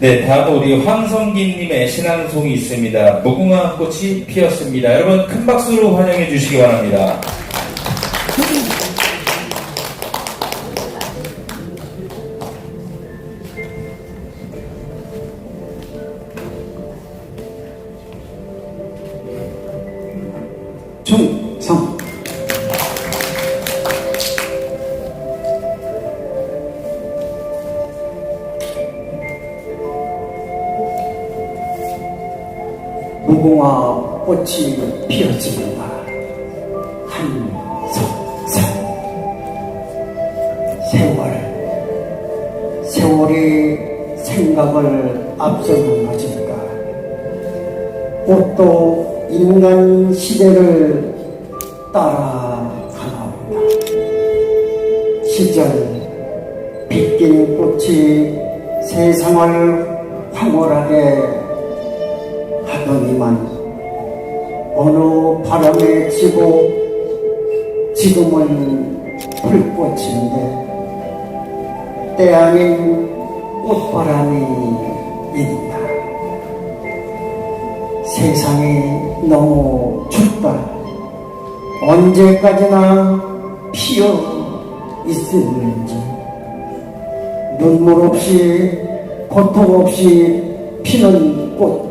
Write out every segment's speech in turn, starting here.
네, 다음은 우리 황성기님의 신앙송이 있습니다. 무궁화 꽃이 피었습니다. 여러분 큰 박수로 환영해 주시기 바랍니다. 충 무궁화 꽃이 피었습니다. 한석석 세월 세월이 생각을 앞서는 것입니까? 꽃도 인간 시대를 따라가나옵니다. 시절 빗긴 꽃이 세상을 황홀하게 하더니만 어느 바람에 지고 지금은 풀꽃인데 때 아닌 꽃바람이 있다. 세상이 너무 춥다. 언제까지나 피어 있을는지 눈물 없이 고통 없이 피는 꽃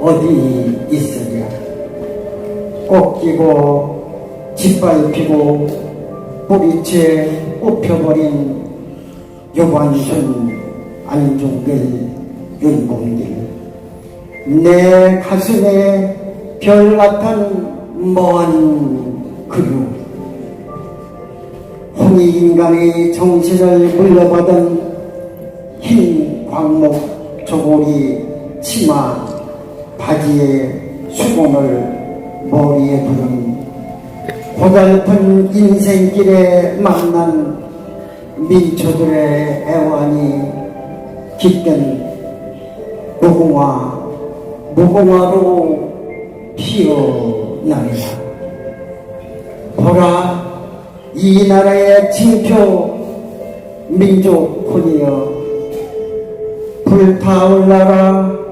어디 있으랴? 꺾이고 짓밟히고 뿌리채 뽑혀버린 유관순 안중길 윤봉길 내 가슴에 별 같은 먼 그루. 홍익인간의 정신을 물려받은 흰 광목 조골이 치마 바지에 수건을 머리에 두른 고달픈 인생길에 만난 민초들의 애환이 깃든 무궁화 무궁화로 피어나리라. 보라 이 나라의 징표 민족혼이여 불타올라라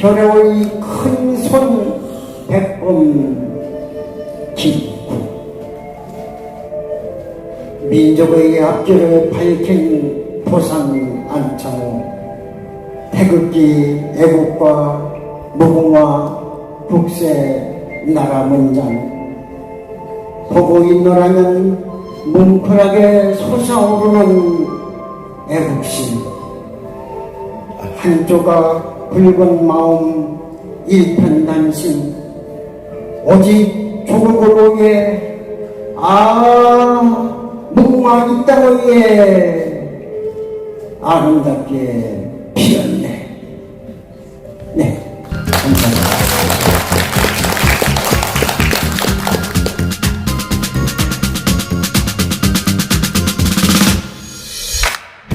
겨레의 큰손 백범 기구 민족의 앞길을 밝힌 보상 안창호 태극기 애국과 무궁화 국세 나라 문장. 보고 있노라면 뭉클하게 솟아오르는 애국심. 한 조각 붉은 마음 일편단심. 오직 죽을 걸로 위해 아 무궁화 이 땅을 위해. 아름답게 피었네 네